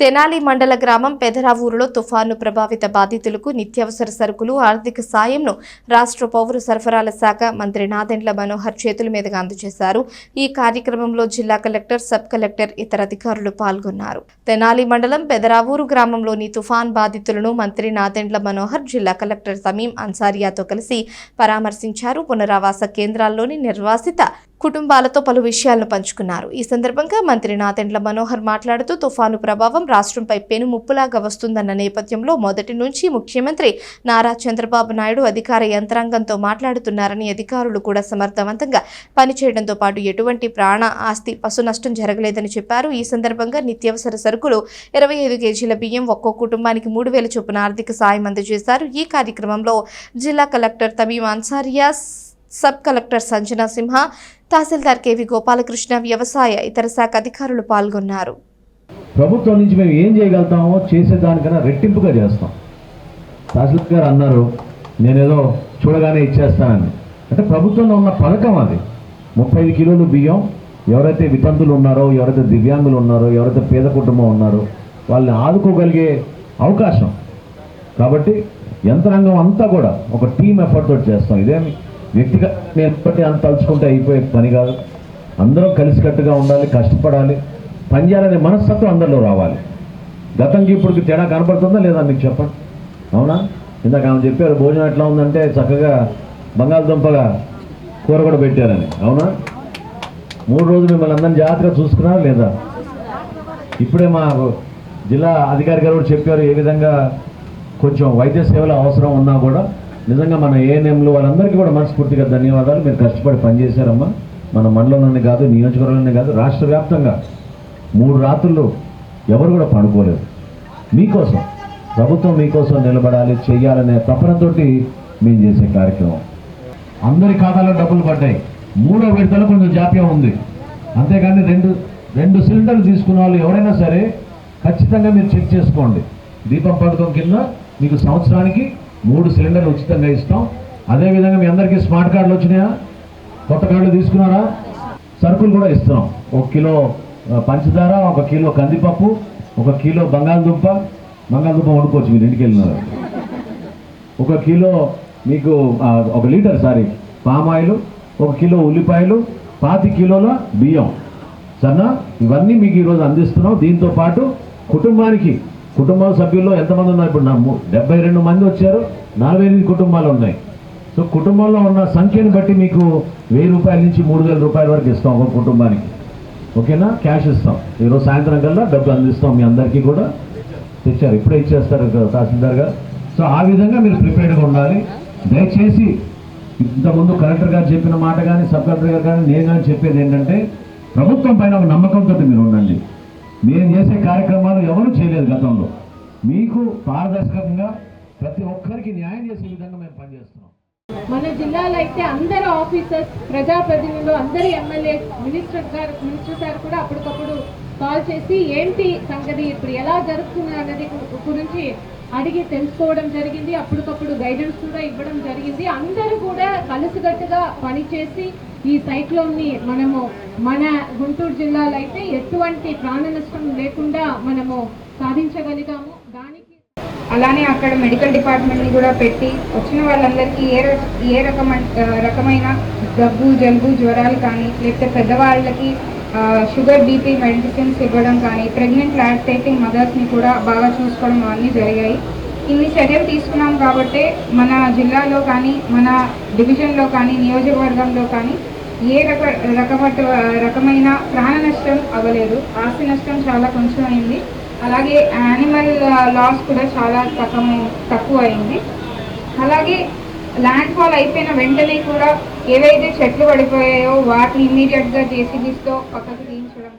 తెనాలి మండల గ్రామం పెదరావూరులో తుఫాను ప్రభావిత బాధితులకు నిత్యావసర సరుకులు ఆర్థిక సాయంను రాష్ట్ర పౌర సరఫరాల శాఖ మంత్రి నాదెండ్ల మనోహర్ చేతుల మీదుగా అందజేశారు. ఈ కార్యక్రమంలో జిల్లా కలెక్టర్ సబ్ కలెక్టర్ ఇతర అధికారులు పాల్గొన్నారు. తెనాలి మండలం పెదరావూరు గ్రామంలోని తుఫాన్ బాధితులను మంత్రి నాదెండ్ల మనోహర్ జిల్లా కలెక్టర్ సమీం అన్సారియాతో కలిసి పరామర్శించారు. పునరావాస కేంద్రాల్లోని నిర్వాసిత కుటుంబాలతో పలు విషయాలను పంచుకున్నారు. ఈ సందర్భంగా మంత్రి నాతెండ్ల మనోహర్ మాట్లాడుతూ తుఫాను ప్రభావం రాష్ట్రంపై పెను ముప్పులాగా వస్తుందన్న నేపథ్యంలో మొదటి నుంచి ముఖ్యమంత్రి నారా చంద్రబాబు నాయుడు అధికార యంత్రాంగంతో మాట్లాడుతున్నారని అధికారులు కూడా సమర్థవంతంగా పనిచేయడంతో పాటు ఎటువంటి ప్రాణ ఆస్తి పశు నష్టం జరగలేదని చెప్పారు. ఈ సందర్భంగా నిత్యావసర సరుకులు ఇరవై ఐదు కేజీల బియ్యం ఒక్కో కుటుంబానికి మూడు వేల చొప్పున ఆర్థిక సాయం అందజేశారు. ఈ కార్యక్రమంలో జిల్లా collector Tameem Ansariya sub collector Sanjana Simha tahsildar KV Gopalakrishna వ్యవసాయ ఇతర శాఖ అధికారులు పాల్గొన్నారు. ప్రభుత్వం నుంచి మేము ఏం చేయగలుగుతామో చేసేదానికన్నా రెట్టింపుగా చేస్తాం. తహసీల్దార్ గారు అన్నారు నేనేదో చూడగానే ఇచ్చేస్తానని. అంటే ప్రభుత్వంలో ఉన్న పథకం అది. ముప్పై ఐదు కిలోలు బియ్యం ఎవరైతే వితంతులు ఉన్నారో ఎవరైతే దివ్యాంగులు ఉన్నారో ఎవరైతే పేద కుటుంబం ఉన్నారో వాళ్ళని ఆదుకోగలిగే అవకాశం. కాబట్టి యంత్రాంగం అంతా కూడా ఒక టీం ఎఫర్ట్తో చేస్తాం. ఇదేమి వ్యక్తిగా నేను ఒక్కటి అంత తలుచుకుంటే అయిపోయే పని కాదు. అందరం కలిసికట్టుగా ఉండాలి కష్టపడాలి. పనిచేయాలనే మనస్తత్వం అందరిలో రావాలి. గతంకి ఇప్పుడు తేడా కనపడుతుందా లేదా మీకు చెప్పండి. అవునా? ఇందాక ఆమె చెప్పారు భోజనం ఎట్లా ఉందంటే చక్కగా బంగాళదుంపగా కూర కూడా పెట్టారని. అవునా? మూడు రోజులు మిమ్మల్ని అందరిని జాగ్రత్తగా చూసుకున్నారా లేదా? ఇప్పుడే మా జిల్లా అధికారి గారు కూడా చెప్పారు ఏ విధంగా కొంచెం వైద్య సేవలు అవసరం ఉన్నా కూడా నిజంగా మన ఏఎన్ఎంలు వాళ్ళందరికీ కూడా మనస్ఫూర్తిగా ధన్యవాదాలు. మీరు కష్టపడి పనిచేశారమ్మా. మన మండలంలోనే కాదు నియోజకవర్గంలోనే కాదు రాష్ట్ర వ్యాప్తంగా మూడు రాత్రులు ఎవరు కూడా పడుకోలేదు. మీకోసం ప్రభుత్వం మీకోసం నిలబడాలి చేయాలనే తపనతో మేము చేసే కార్యక్రమం. అందరి ఖాతాలో డబ్బులు పడ్డాయి. మూడో విడతలో కొంచెం జాప్యం ఉంది. అంతేకాని రెండు రెండు సిలిండర్లు తీసుకున్న వాళ్ళు ఎవరైనా సరే ఖచ్చితంగా మీరు చెక్ చేసుకోండి. దీపం పథకం కింద మీకు సంవత్సరానికి మూడు సిలిండర్లు ఉచితంగా ఇస్తాం. అదేవిధంగా మీ అందరికీ స్మార్ట్ కార్డులు వచ్చినాయా? కొత్త కార్డులు తీసుకున్నారా? సరుకులు కూడా ఇస్తున్నాం. ఒక కిలో పంచదార ఒక కిలో కందిపప్పు ఒక కిలో బంగాళదుంప. బంగాళదుంప వండుకోవచ్చు మీరు ఇంటికి వెళ్ళినారు. ఒక కిలో మీకు ఒక లీటర్ సారీ పామాయిల్ ఒక కిలో ఉల్లిపాయలు పాతి కిలోల బియ్యం. సరేనా? ఇవన్నీ మీకు ఈరోజు అందిస్తున్నాం. దీంతో పాటు కుటుంబానికి కుటుంబ సభ్యుల్లో ఎంతమంది ఉన్నారు? ఇప్పుడు నా డెబ్బై రెండు మంది వచ్చారు నలభై ఎనిమిది కుటుంబాలు ఉన్నాయి. సో కుటుంబంలో ఉన్న సంఖ్యను బట్టి మీకు వెయ్యి రూపాయల నుంచి మూడు వేల రూపాయల వరకు ఇస్తాం ఒక కుటుంబానికి. ఓకేనా? క్యాష్ ఇస్తాం. ఈరోజు సాయంత్రం కల్లా డబ్బు అందిస్తాం మీ అందరికీ కూడా. తెచ్చారు. ఇప్పుడే ఇచ్చేస్తారు తహసీల్దార్ గారు. సో ఆ విధంగా మీరు ప్రిపేర్డ్గా ఉండాలి. దయచేసి ఇంతకుముందు కలెక్టర్ గారు చెప్పిన మాట కానీ సబ్ కలెక్టర్ గారు కానీ నేను కానీ చెప్పేది ఏంటంటే ప్రభుత్వం పైన ఒక నమ్మకంతో మీరు ఉండండి. మేము చేసే కార్యక్రమాలు ఎవరు చేయలేదు గతంలో. మీకు పారదర్శకంగా ప్రతి ఒక్కరికి న్యాయం చేసే విధంగా మేము పనిచేస్తున్నాం. మన జిల్లాలో అయితే అందరు ఆఫీసర్స్ ప్రజాప్రతినిధులు అందరు ఎమ్మెల్యే మినిస్టర్ గారు మినిస్టర్ గారు కూడా అప్పటికప్పుడు కాల్ చేసి ఏంటి సంగతి ఇప్పుడు ఎలా జరుగుతుంది అన్నది గురించి అడిగి తెలుసుకోవడం జరిగింది. అప్పటికప్పుడు గైడెన్స్ కూడా ఇవ్వడం జరిగింది. అందరూ కూడా కలిసికట్టుగా పనిచేసి ఈ సైక్లోన్ని మనము మన గుంటూరు జిల్లాలో అయితే ఎటువంటి ప్రాణ నష్టం లేకుండా మనము సాధించగలిగాము. దానికి అలానే అక్కడ మెడికల్ డిపార్ట్మెంట్ని కూడా పెట్టి వచ్చిన వాళ్ళందరికీ ఏ ర- ఏ రకమైన రకమైన దగ్గు జలుబు జ్వరాలు కానీ లేకపోతే పెద్దవాళ్ళకి షుగర్ బీపీ మెడిసిన్స్ ఇవ్వడం కానీ ప్రెగ్నెంట్ లాక్టేటింగ్ మదర్స్ని కూడా బాగా చూసుకోవడం అవన్నీ జరిగాయి. ఇన్ని చర్యలు తీసుకున్నాం కాబట్టి మన జిల్లాలో కానీ మన డివిజన్లో కానీ నియోజకవర్గంలో కానీ ఏ రక రకమట రకమైన ప్రాణ నష్టం అవ్వలేదు. ఆస్తి నష్టం చాలా కొంచెం అయింది అలాగే యానిమల్ లాస్ uh, కూడా చాలా తక్కువ తక్కువ అయింది అలాగే ల్యాండ్ ఫాల్ అయిపోయిన వెంటనే కూడా ఏవైతే చెట్లు పడిపోయాయో వాటిని ఇమీడియట్గా జేసీబీస్తో పక్కకు తీయించడం